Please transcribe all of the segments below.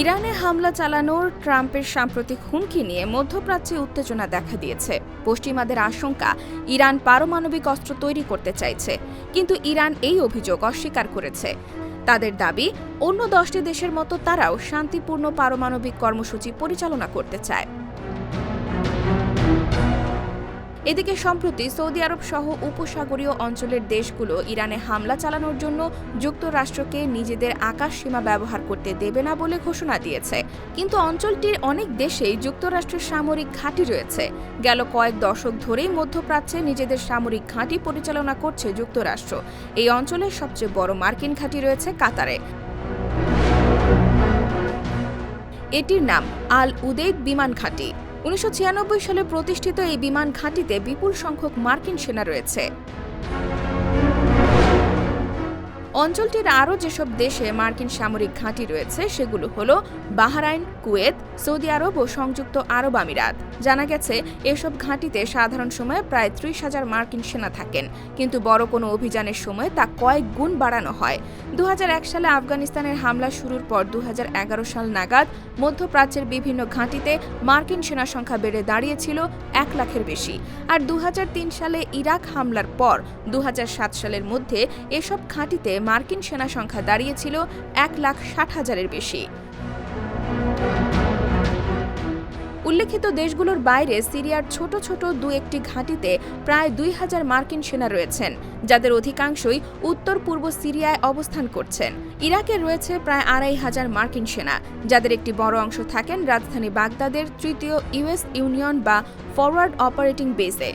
ইরানে হামলা চালানোর ট্রাম্পের সাম্প্রতিক হুমকি নিয়ে মধ্যপ্রাচ্যে উত্তেজনা দেখা দিয়েছে। পশ্চিমাদের আশঙ্কা, ইরান পারমাণবিক অস্ত্র তৈরি করতে চাইছে, কিন্তু ইরান এই অভিযোগ অস্বীকার করেছে। তাদের দাবি, অন্য দশটি দেশের মতো তারাও শান্তিপূর্ণ পারমাণবিক কর্মসূচি পরিচালনা করতে চায়। এদিকে সম্প্রতি সৌদি আরব সহ উপসাগরীয় অঞ্চলের দেশগুলো ইরানে হামলা চালানোর জন্য যুক্তরাষ্ট্রকে নিজেদের আকাশ সীমা ব্যবহার করতে দেবে না বলে ঘোষণা দিয়েছে। কিন্তু অঞ্চলটির অনেক দেশেই যুক্তরাষ্ট্রের সামরিক ঘাঁটি রয়েছে। গেল কয়েক দশক ধরেই মধ্যপ্রাচ্যে নিজেদের সামরিক ঘাঁটি পরিচালনা করছে যুক্তরাষ্ট্র। এই অঞ্চলের সবচেয়ে বড় মার্কিন ঘাঁটি রয়েছে কাতারে। এটির নাম আল উদেদ বিমান ঘাঁটি। উনিশশো ছিয়ানব্বই সালে প্রতিষ্ঠিত এই বিমান ঘাঁটিতে বিপুল সংখ্যক মার্কিন সেনা রয়েছে। অঞ্চলটির আরও যেসব দেশে মার্কিন সামরিক ঘাঁটি রয়েছে, সেগুলো হল বাহরাইন, কুয়েত, সৌদি আরব ও সংযুক্ত আরব আমিরাত। জানা গেছে, এসব ঘাঁটিতে সাধারণ সময়ে প্রায় ত্রিশ হাজার মার্কিন সেনা থাকেন, কিন্তু বড় কোনো অভিযানের সময় তা কয়েক গুণ বাড়ানো হয়। দু হাজার এক সালে আফগানিস্তানের হামলা শুরুর পর দু হাজার এগারো সাল নাগাদ মধ্যপ্রাচ্যের বিভিন্ন ঘাঁটিতে মার্কিন সেনা সংখ্যা বেড়ে দাঁড়িয়েছিল এক লাখের বেশি। আর দু হাজার তিন সালে ইরাক হামলার পর দু হাজার সাত সালের মধ্যে এসব ঘাঁটিতে মার্কিন সেনা সংখ্যা দাঁড়িয়েছিল এক লাখ ষাট হাজারের বেশি। উল্লেখিত দেশগুলোর বাইরে সিরিয়ার ছোট ছোট দু একটি ঘাঁটিতে প্রায় দুই হাজার মার্কিন সেনা রয়েছেন, যাদের অধিকাংশই উত্তর পূর্ব সিরিয়ায় অবস্থান করছেন। ইরাকে রয়েছে প্রায় আড়াই হাজার মার্কিন সেনা, যাদের একটি বড় অংশ থাকেন রাজধানী বাগদাদের তৃতীয় ইউএস ইউনিয়ন বা ফরওয়ার্ড অপারেটিং বেসে।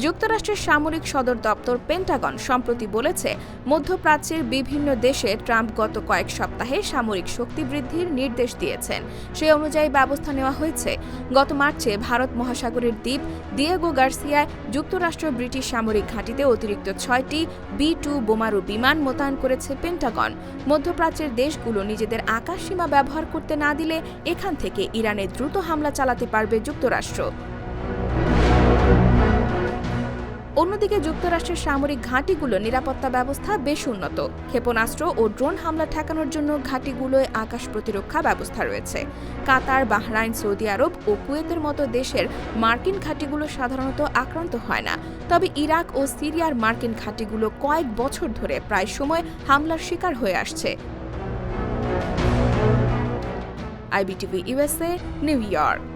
যুক্তরাষ্ট্রের সামরিক সদর দপ্তর পেন্টাগন সম্প্রতি বলেছে, মধ্যপ্রাচ্যের বিভিন্ন দেশে ট্রাম্প গত কয়েক সপ্তাহে সামরিক শক্তি বৃদ্ধির নির্দেশ দিয়েছেন। সে অনুযায়ী ব্যবস্থা নেওয়া হয়েছে। গত মার্চে ভারত মহাসাগরের দ্বীপ দিয়েগো গার্সিয়ায় যুক্তরাষ্ট্র ব্রিটিশ সামরিক ঘাঁটিতে অতিরিক্ত ছয়টি বি টু বোমারু বিমান মোতায়েন করেছে পেন্টাগন। মধ্যপ্রাচ্যের দেশগুলো নিজেদের আকাশ সীমা ব্যবহার করতে না দিলে এখান থেকে ইরানে দ্রুত হামলা চালাতে পারবে যুক্তরাষ্ট্র। অন্যদিকে যুক্তরাষ্ট্রের সামরিক ঘাঁটিগুলো নিরাপত্তা ব্যবস্থা বেশ উন্নত। ক্ষেপণাস্ত্র ও ড্রোন হামলা ঠেকানোর জন্য ঘাঁটিগুলোয় আকাশ প্রতিরক্ষা ব্যবস্থা রয়েছে। কাতার, বাহরাইন, সৌদি আরব ও কুয়েতের মতো দেশের মার্কিন ঘাঁটিগুলো সাধারণত আক্রান্ত হয় না। তবে ইরাক ও সিরিয়ার মার্কিন ঘাঁটিগুলো কয়েক বছর ধরে প্রায় সময় হামলার শিকার হয়ে আসছে। IBTV USA New York.